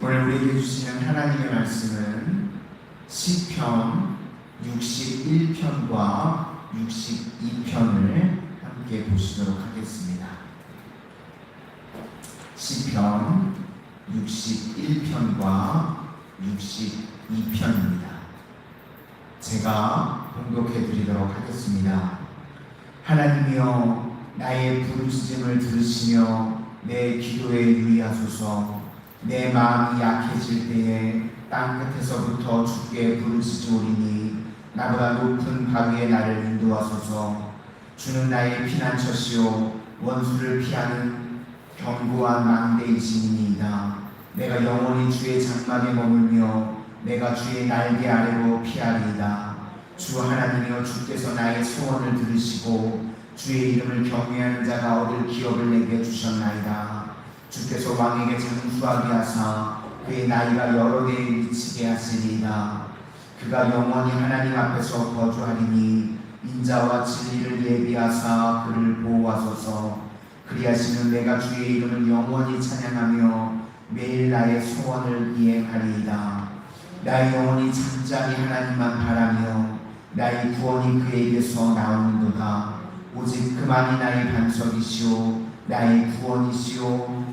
오늘 우리에게 주시는 하나님의 말씀은 시편 61편과 62편을 함께 보시도록 하겠습니다. 시편 61편과 62편입니다. 제가 봉독해 드리도록 하겠습니다. 하나님이여 나의 부르짖음을 들으시며 내 기도에 유의하소서 내 마음이 약해질 때에 땅 끝에서부터 주께 부르짖으오리니 나보다 높은 바위에 나를 인도하소서. 주는 나의 피난처시요 원수를 피하는 견고한 망대이시니이다. 내가 영원히 주의 장막에 머물며 내가 주의 날개 아래로 피하리이다. 주 하나님이여 주께서 나의 소원을 들으시고 주의 이름을 경외하는 자가 얻을 기업을 내게 주셨나이다 주께서 왕에게 장수하게 하사 그의 나이가 여러 대에 미치게 하시리이다. 그가 영원히 하나님 앞에서 거주하리니 인자와 진리를 예비하사 그를 보호하소서. 그리하시는 내가 주의 이름을 영원히 찬양하며 매일 나의 소원을 이행하리이다. 나의 영혼이 잠잠히 하나님만 바라며 나의 구원이 그에게서 나오는도다. 오직 그만이 나의 반석이시오 나의 구원이시오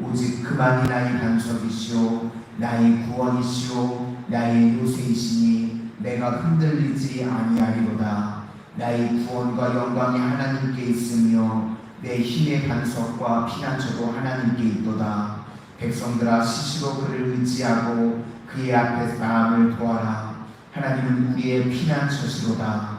오직 그만이 나의 반석이시오 나의 구원이시오 나의 요새이시니 내가 흔들리지 아니하리로다. 나의 구원과 영광이 하나님께 있으며 내 힘의 반석과 피난처도 하나님께 있도다. 백성들아 시시로 그를 의지하고 그의 앞에 마음을 도하라. 하나님은 우리의 피난처시로다.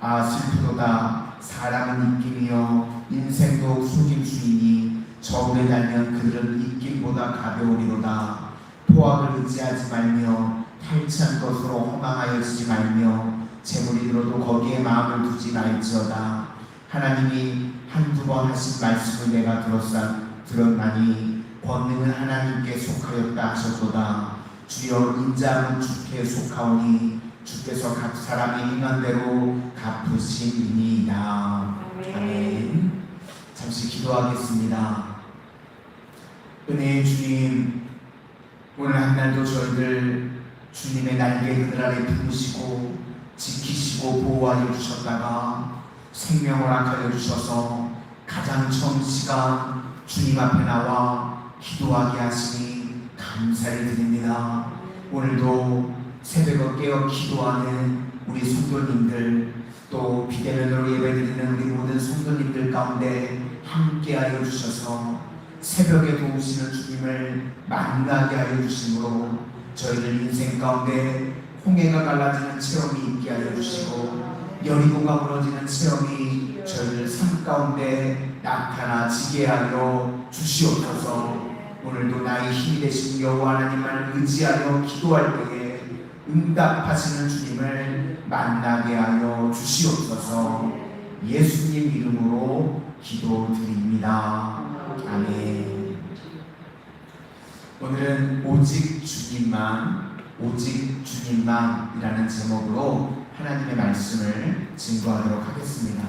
아 슬프도다. 사람은 입김이요. 인생도 속임수이니 저울에 달면 그들은 입김보다 가벼우리로다. 포악을 의지하지 말며 탈취한 것으로 허망하여 지지 말며 재물이 들어도 거기에 마음을 두지 말지어다. 하나님이 한두 번 하신 말씀을 내가 들었사 들었나니 권능은 하나님께 속하였다 하셨도다. 주여 인자는 주께 속하오니 주께서 각 사람이 행한 대로 갚으시니이다. 아멘. 잠시 기도하겠습니다. 은혜의 주님, 오늘 한 날도 저희들 주님의 날개 그늘 아래 두시고 지키시고 보호하여 주셨다가 생명을 악하여 주셔서 가장 처음 시간 주님 앞에 나와 기도하게 하시니 감사를 드립니다. 오늘도 새벽에 깨어 기도하는 우리 성도님들 또 비대면으로 예배드리는 우리 모든 성도님들 가운데 함께하여 주셔서 새벽에 도우시는 주님을 만나게 하여 주심으로 저희들 인생 가운데 홍해가 갈라지는 체험이 있게 하여 주시고 여리고가 무너지는 체험이 저희들 삶 가운데 나타나지게 하여 주시옵소서 오늘도 나의 힘이 되신 여호와 하나님을 의지하여 기도할 때에 응답하시는 주님을 만나게 하여 주시옵소서 예수님 이름으로 기도드립니다. 아멘. 오늘은 오직 주님만, 오직 주님만이라는 제목으로 하나님의 말씀을 증거하도록 하겠습니다.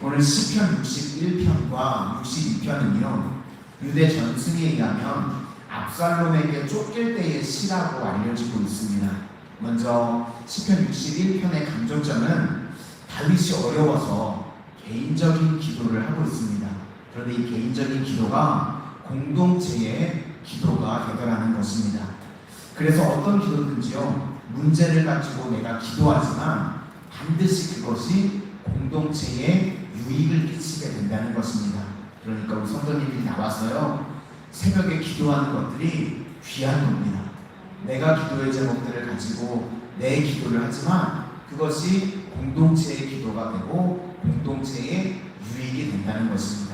오늘 시편 61편과 62편은요, 유대 전승에 의하면 압살롬에게 쫓길 때의 시라고 알려지고 있습니다. 먼저 시편 61편의 감정점은 다윗이 어려워서 개인적인 기도를 하고 있습니다. 그런데 이 개인적인 기도가 공동체의 기도가 되더라는 것입니다. 그래서 어떤 기도든지요, 문제를 가지고 내가 기도하지만 반드시 그것이 공동체에 유익을 끼치게 된다는 것입니다. 그러니까 우리 성도님들이 나와서요, 새벽에 기도하는 것들이 귀한 겁니다. 내가 기도의 제목들을 가지고 내 기도를 하지만 그것이 공동체의 기도가 되고 공동체의 유익이 된다는 것입니다.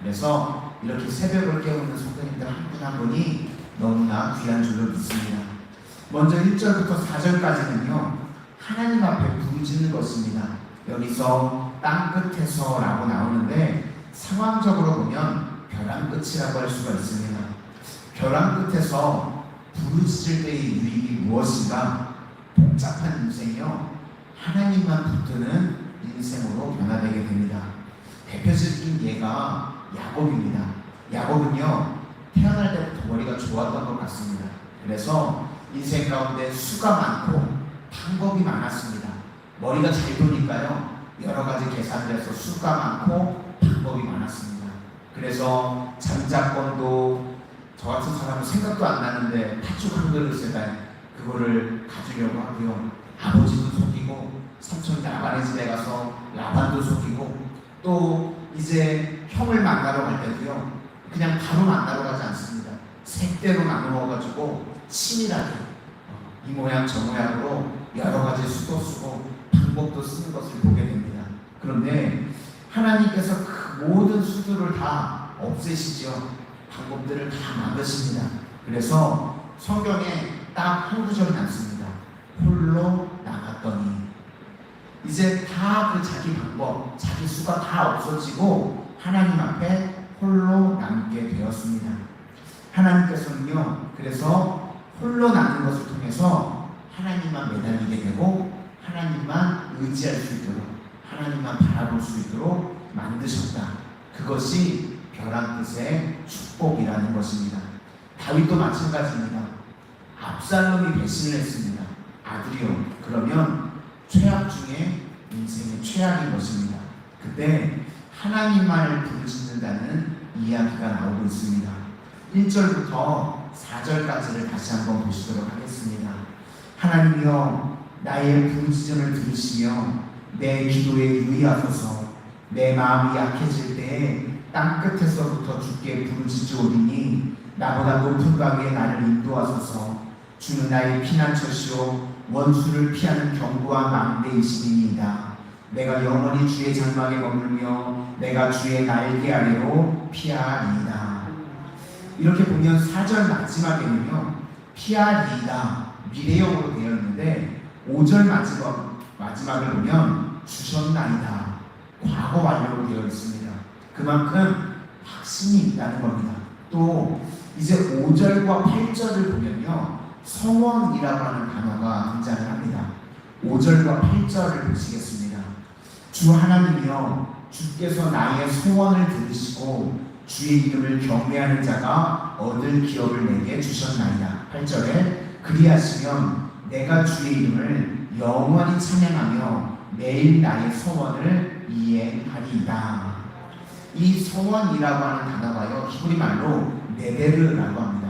그래서 이렇게 새벽을 깨우는 성도님들 한분한 분이 너무나 귀한 줄로 믿습니다. 먼저 1절부터 4절까지는요. 하나님 앞에 부르짖는 것입니다. 여기서 땅 끝에서 라고 나오는데 상황적으로 보면 벼랑 끝이라고 할 수가 있습니다. 벼랑 끝에서 부르짖을 때의 유익이 무엇인가? 복잡한 인생이요. 하나님만 붙드는 인생으로 변화되게 됩니다. 대표적인 예가 야곱입니다. 야곱은요, 태어날 때부터 머리가 좋았던 것 같습니다. 그래서 인생 가운데 수가 많고 방법이 많았습니다. 머리가 잘 도니까요, 여러 가지 계산돼서 수가 많고 방법이 많았습니다. 그래서 잠자권도 저 같은 사람은 생각도 안 나는데 팥죽 한 그릇에다 그거를 가지려고 하고요. 아버지도 속이고 삼촌 라반의 집에 가서 라반도 속이고 또 이제 형을 만나러 갈 때도요. 그냥 바로 만나러 가지 않습니다. 색대로 나누어가지고 치밀하게 어, 이 모양 저 모양으로 여러 가지 수도 쓰고 방법도 쓰는 것을 보게 됩니다. 그런데 하나님께서 그 모든 수들을 다 없애시죠. 방법들을 다 만드십니다. 그래서 성경에 딱 한 구절이 남습니다. 홀로 나갔더니 이제 다 그 자기 방법, 자기 수가 다 없어지고 하나님 앞에 홀로 남게 되었습니다. 하나님께서는요, 그래서 홀로 남는 것을 통해서 하나님만 매달리게 되고 하나님만 의지할 수 있도록 하나님만 바라볼 수 있도록 만드셨다. 그것이 벼랑 뜻의 축복이라는 것입니다. 다윗도 마찬가지입니다. 압살롬이 배신을 했습니다. 아들이요. 그러면 최악 중에 인생의 최악인 것입니다. 그때 하나님만을 부르짖는다는 이야기가 나오고 있습니다. 1절부터 4절까지를 다시 한번 보시도록 하겠습니다. 하나님이여 나의 부르짖음을 들으시며 내 기도에 유의하소서 내 마음이 약해질 때에 땅 끝에서부터 주께 부르짖으오리니 나보다 높은 방에 나를 인도하소서 주는 나의 피난처시오 원수를 피하는 견고한 망대이시니이다. 내가 영원히 주의 장막에 머물며 내가 주의 날개 아래로 피하리이다. 이렇게 보면 4절 마지막에는요 피하리이다 미래형으로 되어 있는데 5절 마지막, 마지막을 보면 주셨나이다 과거 완료로 되어 있습니다. 그만큼 확신이 있다는 겁니다. 또 이제 5절과 8절을 보면요 성원이라고 하는 단어가 등장을 합니다 5절과 8절을 보시겠습니다 주 하나님이여 주께서 나의 소원을 들으시고 주의 이름을 경배하는 자가 얻을 기업을 내게 주셨나이다. 8절에 그리하시면 내가 주의 이름을 영원히 찬양하며 매일 나의 소원을 이해하리이다. 이 소원이라고 하는 단어가요 히브리 말로 네베르라고 합니다.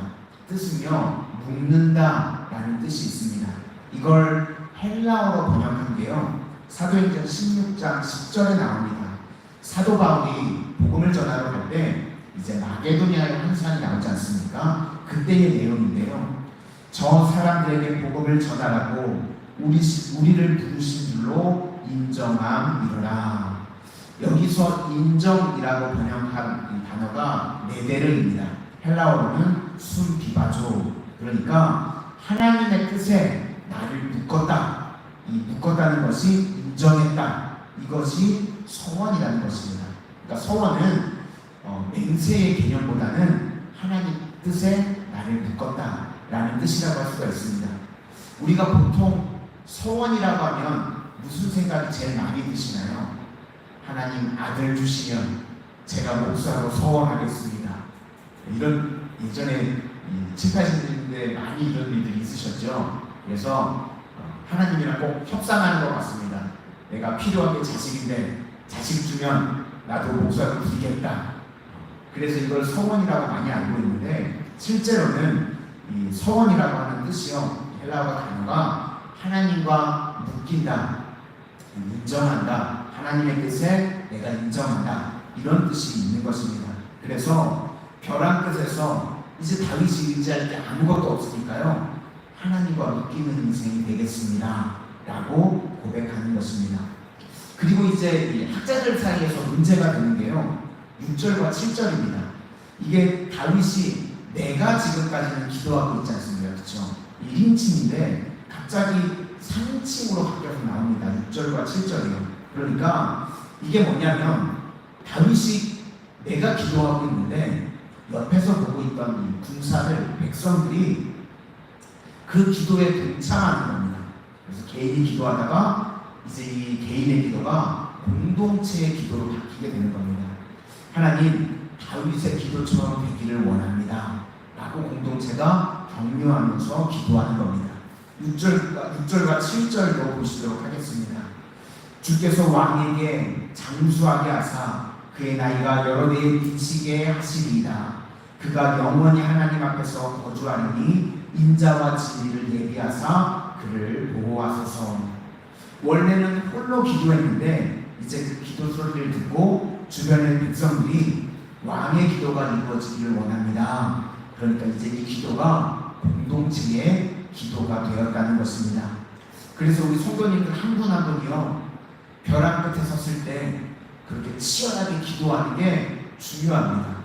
뜻은요 묵는다라는 뜻이 있습니다. 이걸 헬라어로 번역한 게요 사도행전 16장 10절에 나옵니다. 사도 바울이 복음을 전하러 갈 때 이제 마게도니아의 환산이 나오지 않습니까? 그때의 내용인데요. 저 사람들에게 복음을 전하라고 우리 우리를 부르신 줄로 인정함이로라. 여기서 인정이라고 번역한 이 단어가 네데르입니다. 헬라어로는 순비바조. 그러니까 하나님의 뜻에 나를 묶었다. 이 묶었다는 것이 인정했다. 이것이 소원이라는 것입니다. 그러니까 소원은 어, 맹세의 개념보다는 하나님 뜻에 나를 묶었다라는 뜻이라고 할 수가 있습니다. 우리가 보통 소원이라고 하면 무슨 생각이 제일 많이 드시나요? 하나님 아들 주시면 제가 목사로 소원하겠습니다. 이런 예전에 7, 80년대 많이 이런 일들이 있으셨죠. 그래서 어, 하나님이랑 꼭 협상하는 것 같습니다. 내가 필요한 게 자식인데 자식 주면 나도 목사로 드리겠다. 그래서 이걸 서원이라고 많이 알고 있는데 실제로는 이 서원이라고 하는 뜻이요 헬라어 단어가 하나님과 묶인다, 인정한다, 하나님의 뜻에 내가 인정한다 이런 뜻이 있는 것입니다. 그래서 벼랑 끝에서 이제 다윗이 의지할 게 아무것도 없으니까요 하나님과 묶이는 인생이 되겠습니다.라고 고백하는 것입니다. 그리고 이제 이 학자들 사이에서 문제가 되는 게요. 6절과 7절입니다. 이게 다윗이 내가 지금까지는 기도하고 있지 않습니까? 그렇죠? 1인칭인데 갑자기 3인칭으로 바뀌어서 나옵니다. 6절과 7절이요. 그러니까 이게 뭐냐면 다윗이 내가 기도하고 있는데 옆에서 보고 있던 이 군사들 백성들이 그 기도에 동참하는 겁니다. 그래서 개인이 기도하다가 이제 이 개인의 기도가 공동체의 기도로 바뀌게 되는 겁니다. 하나님 다윗의 기도처럼 되기를 원합니다. 라고 공동체가 격려하면서 기도하는 겁니다. 6절과, 6절과 7절도 보시도록 하겠습니다. 주께서 왕에게 장수하게 하사 그의 나이가 여러 대에 미치게 하시리이다. 그가 영원히 하나님 앞에서 거주하리니 인자와 진리를 예비하사 그를 보호하소서. 원래는 홀로 기도했는데 이제 그 기도 소리를 듣고 주변의 백성들이 왕의 기도가 이루어지기를 원합니다. 그러니까 이제 이 기도가 공동체의 기도가 되었다는 것입니다. 그래서 우리 성도님들 한 분 한 분이요 벼랑 끝에 섰을 때 그렇게 치열하게 기도하는 게 중요합니다.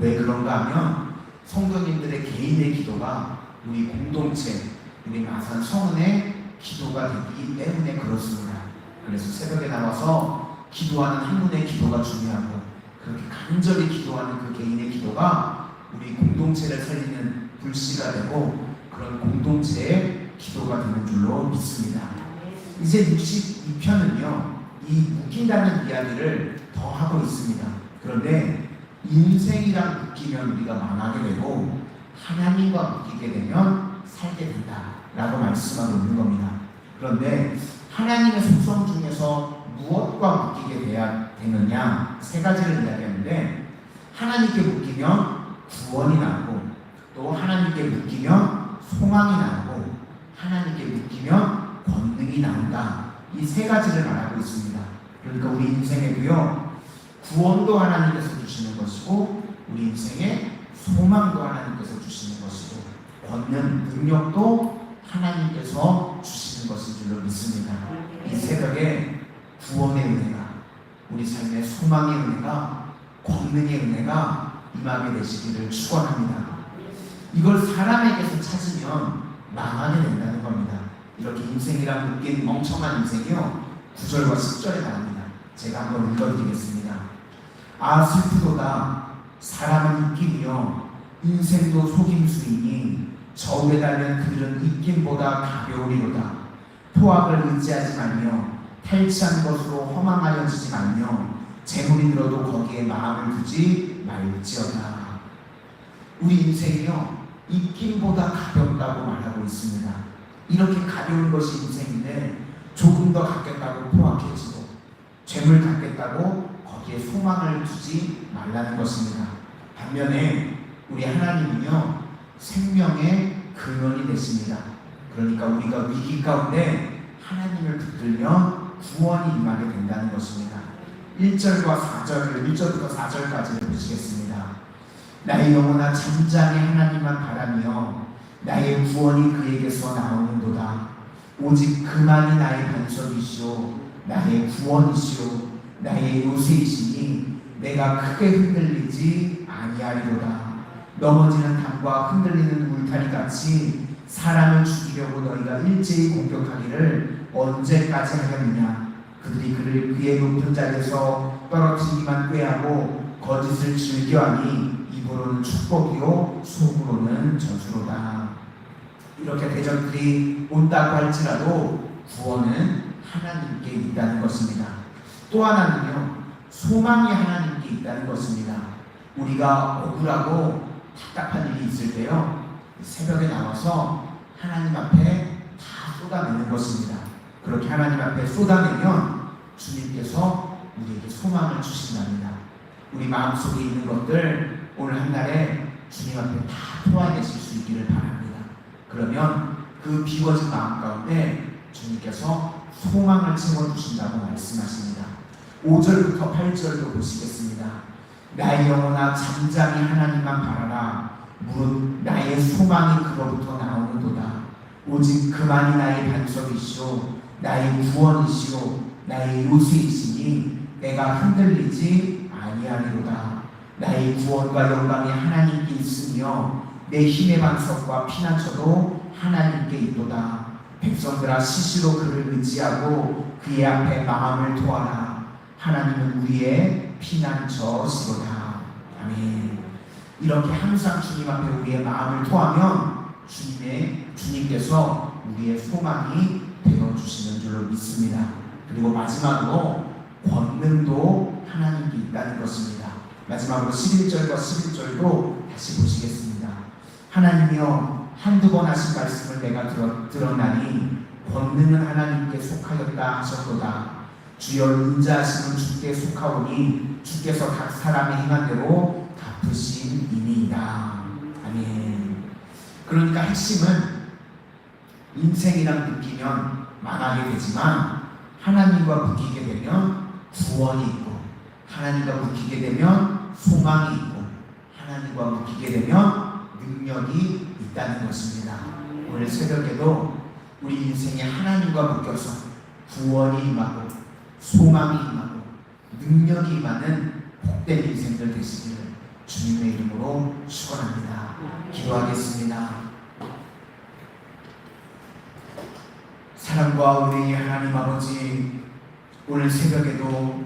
왜 그런가 하면 성도님들의 개인의 기도가 우리 공동체, 우리 마산 성은의 기도가 되기 때문에 그렇습니다. 그래서 새벽에 나와서 기도하는 한 분의 기도가 중요하고 그렇게 간절히 기도하는 그 개인의 기도가 우리 공동체를 살리는 불씨가 되고 그런 공동체의 기도가 되는 줄로 믿습니다. 이제 62편은요, 이 묶인다는 이야기를 더 하고 있습니다. 그런데 인생이랑 묶이면 우리가 망하게 되고 하나님과 묶이게 되면 살게 된다라고 말씀하고 있는 겁니다. 그런데 하나님의 속성 중에서 무엇과 묶이게 돼야 되느냐 세 가지를 이야기하는데 하나님께 묶이면 구원이 나고 또 하나님께 묶이면 소망이 나고 하나님께 묶이면 권능이 나온다. 이 세 가지를 말하고 있습니다. 그러니까 우리 인생에도요 구원도 하나님께서 주시는 것이고 우리 인생에 소망도 하나님께서 주시는 것이고 권능 능력도 하나님께서 주시는 것인 줄로 믿습니다. 이 새벽에 구원의 은혜가 우리 삶의 소망의 은혜가 권능의 은혜가 임하게 되시기를 축원합니다. 이걸 사람에게서 찾으면 망하게 된다는 겁니다. 이렇게 인생이란 묶인 멍청한 인생이요 9절과 10절에 나옵니다. 제가 한번 읽어드리겠습니다. 아 슬프도다. 사람은 입김이요. 인생도 속임수이니 저울에 달면 그들은 입김보다 가벼우리로다. 토악을 의지하지 말며 탈취한 것으로 허망하여지지 말며 재물이 들어도 거기에 마음을 두지 말지어다. 우리 인생이요. 입김보다 가볍다고 말하고 있습니다. 이렇게 가벼운 것이 인생인데 조금 더 갖겠다고 포악해지고 죄물 갖겠다고 거기에 소망을 두지 말라는 것입니다. 반면에 우리 하나님은요 생명의 근원이 되십니다. 그러니까 우리가 위기 가운데 하나님을 붙들면 구원이 임하게 된다는 것입니다. 1절과 4절을 1절부터 4절까지를 보시겠습니다. 나의 영혼아 잠잠히 하나님만 바라며 나의 구원이 그에게서 나오는도다. 오직 그만이 나의 반석이시오 나의 구원이시오 나의 요새이시니 내가 크게 흔들리지 아니하리로다. 넘어지는 담과 흔들리는 울타리 같이 사람을 죽이려고 너희가 일제히 공격하기를 언제까지 하겠느냐? 그들이 그를 그의 높은 자리에서 떨어뜨리기만 꾀하고 거짓을 즐겨하니 입으로는 축복이요 속으로는 저주로다. 이렇게 대적들이 온다고 할지라도 구원은 하나님께 있다는 것입니다. 또 하나는요, 소망이 하나님께 있다는 것입니다. 우리가 억울하고 답답한 일이 있을 때요, 새벽에 나와서 하나님 앞에 다 쏟아내는 것입니다. 그렇게 하나님 앞에 쏟아내면 주님께서 우리에게 소망을 주신답니다. 우리 마음속에 있는 것들 오늘 한 날에 주님 앞에 다 토해내실 수 있기를 바랍니다. 그러면 그 비워진 마음 가운데 주님께서 소망을 채워주신다고 말씀하십니다. 5절부터 8절도 보시겠습니다. 나의 영혼아 잠잠히 하나님만 바라라. 무릇 나의 소망이 그로부터 나오는도다. 오직 그만이 나의 반석이시오. 나의 구원이시오. 나의 요새이시니 내가 흔들리지 아니하리로다. 나의 구원과 영광이 하나님께 있으며 내 힘의 반석과 피난처도 하나님께 있도다. 백성들아 시시로 그를 의지하고 그의 앞에 마음을 토하라. 하나님은 우리의 피난처시로다. 아멘. 이렇게 항상 주님 앞에 우리의 마음을 토하면 주님의 주님께서 우리의 소망이 되어 주시는 줄로 믿습니다. 그리고 마지막으로 권능도 하나님께 있다는 것입니다. 마지막으로 11절과 11절도 다시 보시겠습니다. 하나님이여 한두 번 하신 말씀을 내가 들었, 들었나니 권능은 하나님께 속하였다 하셨도다. 주여 인자하심은 주께 속하오니 주께서 각 사람의 행한 대로 갚으신 이니이다. 아멘. 그러니까 핵심은 인생이랑 느끼면 망하게 되지만 하나님과 묶이게 되면 구원이 있고 하나님과 묶이게 되면 소망이 있고 하나님과 묶이게 되면 능력이 있다는 것입니다. 오늘 새벽에도 우리 인생에 하나님과 묶여서 구원이 임하고 소망이 임하고 능력이 임하는 복된 인생들 되시기를 주님의 이름으로 축원합니다. 기도하겠습니다. 사랑과 은혜의 하나님 아버지 오늘 새벽에도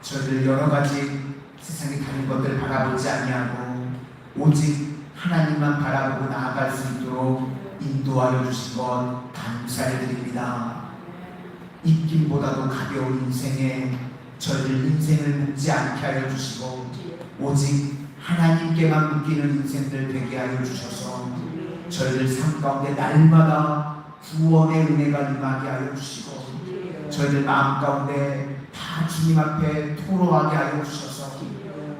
저희들 여러 가지 세상에 다른 것들 바라보지 아니하고 오직 하나님만 바라보고 나아갈 수 있도록 인도하여 주신 것 감사를 드립니다. 입김보다도 가벼운 인생에 저희들 인생을 묻지 않게 하여 주시고 오직 하나님께만 묶이는 인생들 되게 하여 주셔서 저희들 삶 가운데 날마다 구원의 은혜가 임하게 하여 주시고 저희들 마음 가운데 다 주님 앞에 토로하게 하여 주셔서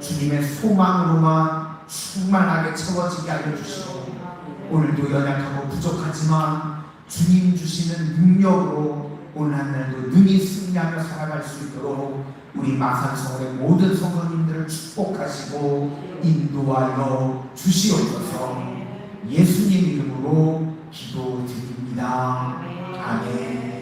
주님의 소망으로만 충만하게 채워지게 하여 주시고 오늘도 연약하고 부족하지만 주님 주시는 능력으로 오늘 한 날도 능히 승리하며 살아갈 수 있도록 우리 마산서울의 모든 성도님들을 축복하시고 인도하여 주시옵소서 예수님 이름으로 기도드립니다. 아멘.